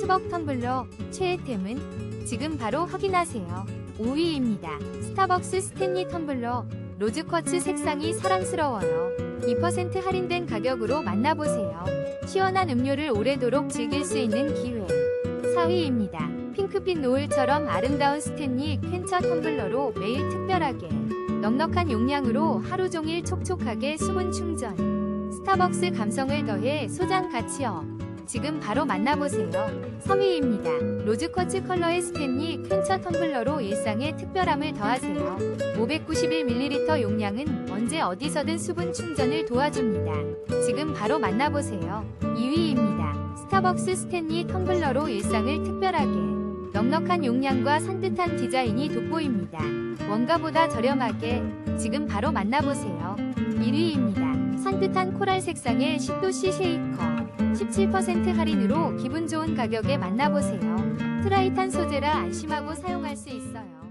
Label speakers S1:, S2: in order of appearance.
S1: 수벅 텀블러 최애템은 지금 바로 확인하세요. 5위입니다. 스타벅스 스탠리 텀블러 로즈쿼츠 색상이 사랑스러워요. 2% 할인된 가격으로 만나보세요. 시원한 음료를 오래도록 즐길 수 있는 기회. 4위입니다. 핑크빛 노을처럼 아름다운 스탠리 캔처 텀블러로 매일 특별하게 넉넉한 용량으로 하루 종일 촉촉하게 수분 충전. 스타벅스 감성을 더해 소장 가치업. 지금 바로 만나보세요. 3위입니다. 로즈쿼츠 컬러의 스탠리 캔처 텀블러로 일상의 특별함을 더하세요. 591ml 용량은 언제 어디서든 수분 충전을 도와줍니다. 지금 바로 만나보세요. 2위입니다. 스타벅스 스탠리 텀블러로 일상을 특별하게. 넉넉한 용량과 산뜻한 디자인이 돋보입니다. 원가보다 저렴하게 지금 바로 만나보세요. 1위입니다. 산뜻한 코랄 색상의 시도시 쉐이커. 17% 할인으로 기분 좋은 가격에 만나보세요. 트라이탄 소재라 안심하고 사용할 수 있어요.